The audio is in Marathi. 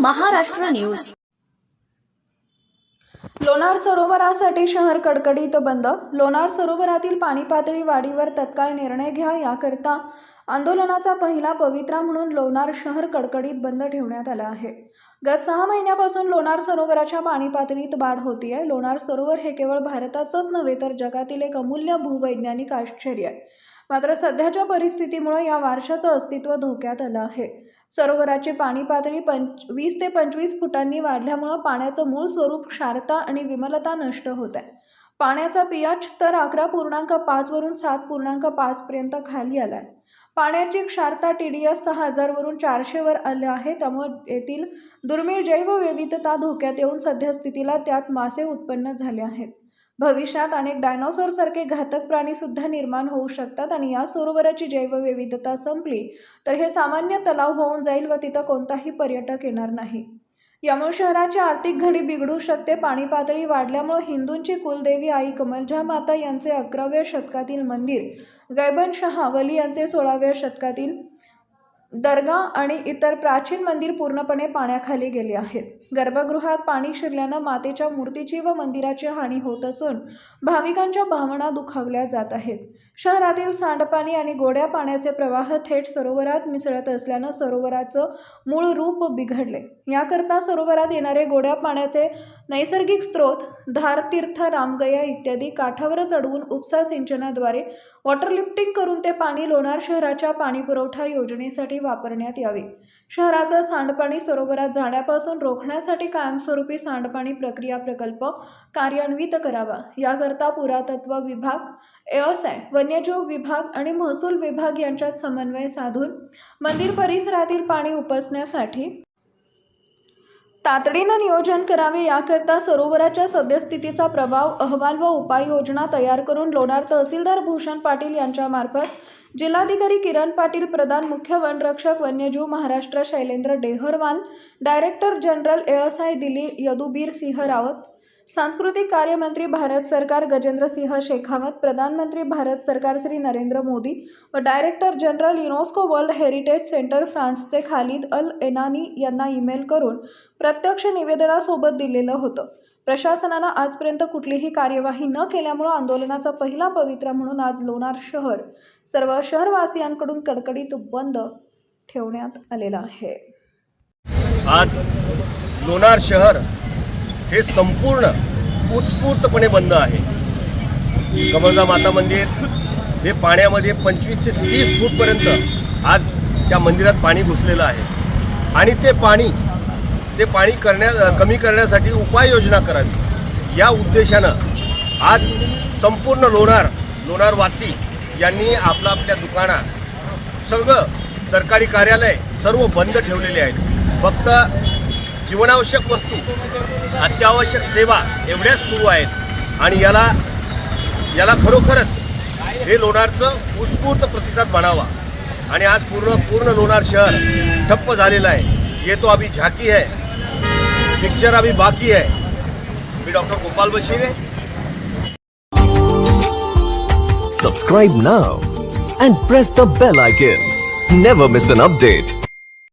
महाराष्ट्र न्यूज. लोणार सरोवरासाठी शहर कडकडीत बंद. लोणार सरोवरातील पाणी पातळी वाढीवर तत्काळ निर्णय घ्या याकरता आंदोलनाचा पहिला पवित्रा म्हणून लोणार शहर कडकडीत बंद ठेवण्यात आला आहे. गत सहा महिन्यापासून लोणार सरोवराच्या पाणी पातळीत वाढ होतीये. लोणार सरोवर हे केवळ भारताचंच नव्हे तर जगातील एक अमूल्य भूवैज्ञानिक आश्चर्य आहे. मात्र सध्याच्या परिस्थितीमुळे या वारशाचं अस्तित्व धोक्यात आलं आहे. सरोवराची पाणी पातळी पंच वीस ते पंचवीस फुटांनी वाढल्यामुळं पाण्याचं मूळ स्वरूप क्षारता आणि विमलता नष्ट होत आहे पाण्याचा पियाच स्तर अकरा पूर्णांक पाचवरून सात पूर्णांक पाचपर्यंत खाली आला आहे पाण्याची क्षारता टी डी एस सहा हजारवरून चारशेवर आले आहे. त्यामुळे येथील दुर्मिळ जैवविविधता धोक्यात येऊन सध्या स्थितीला त्यात मासे उत्पन्न झाले आहेत. भविष्यात अनेक डायनोसॉरसारखे घातक प्राणी सुद्धा निर्माण होऊ शकतात आणि या सरोवराची जैवविविधता संपली तर हे सामान्य तलाव होऊन जाईल व तिथं कोणताही पर्यटक येणार नाही. यामुळे शहराची आर्थिक घडी बिघडू शकते पाणी पातळी वाढल्यामुळे हिंदूंची कुलदेवी आई कमलजा माता यांचे अकराव्या शतकातील मंदिर गैबन शहा वली यांचे सोळाव्या शतकातील दर्गा आणि इतर प्राचीन मंदिर पूर्णपणे पाण्याखाली गेले आहेत. गर्भगृहात पाणी शिरल्यानं मातेच्या मूर्तीची व मंदिराची हानी होत असून भाविकांच्या भावना दुखावल्या जात आहेत. शहरातील सांडपाणी आणि गोड्या पाण्याचे प्रवाह थेट सरोवरात मिसळत असल्यानं सरोवराचं मूळ रूप बिघडले. याकरता सरोवरात येणारे गोड्या पाण्याचे नैसर्गिक स्रोत धारतीर्थ रामगया इत्यादी काठावर चढवून उपसा सिंचनाद्वारे वॉटर लिफ्टिंग करून ते पाणी लोणार शहराच्या पाणीपुरवठा योजनेसाठी वापरण्यात यावे. शहराचं सांडपाणी सरोवरात जाण्यापासून करण्यासाठी कायमस्वरूपी सांडपाणी प्रक्रिया प्रकल्प कार्यान्वित करावा. याकरता पुरातत्व विभाग एअसाय वन्यजीव विभाग आणि महसूल विभाग यांच्यात समन्वय साधून मंदिर परिसरातील पाणी उपसण्यासाठी तातडीनं नियोजन करावे याकरता सरोवराच्या सद्यस्थितीचा प्रभाव अहवाल व उपाययोजना तयार करून लोणार तहसीलदार भूषण पाटील यांच्यामार्फत जिल्हाधिकारी किरण पाटील प्रधान मुख्य वनरक्षक वन्यजीव Maharashtra Shailendra Dehrwal director general ASI Delhi Yadubir Singh Rawat सांस्कृतिक कार्यमंत्री भारत सरकार गजेंद्र सिंह शेखावत प्रधानमंत्री भारत सरकार श्री नरेंद्र मोदी व director general UNESCO world heritage centre फ्रान्सचे खालिद अल एनानी यांना ईमेल करून प्रत्यक्ष निवेदनासोबत दिलेलं होतं. प्रशासनानं आजपर्यंत कुठलीही कार्यवाही न केल्यामुळं आंदोलनाचा पहिला पवित्रा म्हणून आज लोणार शहर सर्व शहरवासियांकडून कडकडीत बंद ठेवण्यात आलेला आहे. आज लोणार शहर हे संपूर्ण उत्स्फूर्तपणे बंद आहे. कमलजा माता मंदिर हे पाण्यामध्ये पंचवीस ते तीस फूटपर्यंत आज त्या मंदिरात पाणी घुसलेलं आहे. आणि ते पाणी ते पाणी करण्या कमी करण्यासाठी उपाययोजना करावी. या उद्देशानं आज संपूर्ण लोणार लोणारवासी यांनी आपला आपल्या दुकानात सगळं सरकारी कार्यालय सर्व बंद ठेवलेले आहेत. फक्त जीवनावश्यक वस्तू अत्यावश्यक सेवा एवढ्याच सुरू आहेत. आणि याला याला खरोखरच हे लोणारचं उत्स्फूर्त प्रतिसाद म्हणावा. आणि आज पूर्ण पूर्ण लोणार शहर ठप्प झालेलं आहे. ये तो अभी झाकी है पिक्चर अभी बाकी है मी डॉक्टर गोपाल बशीर. आहे नाव and press the the bell icon. Never miss an update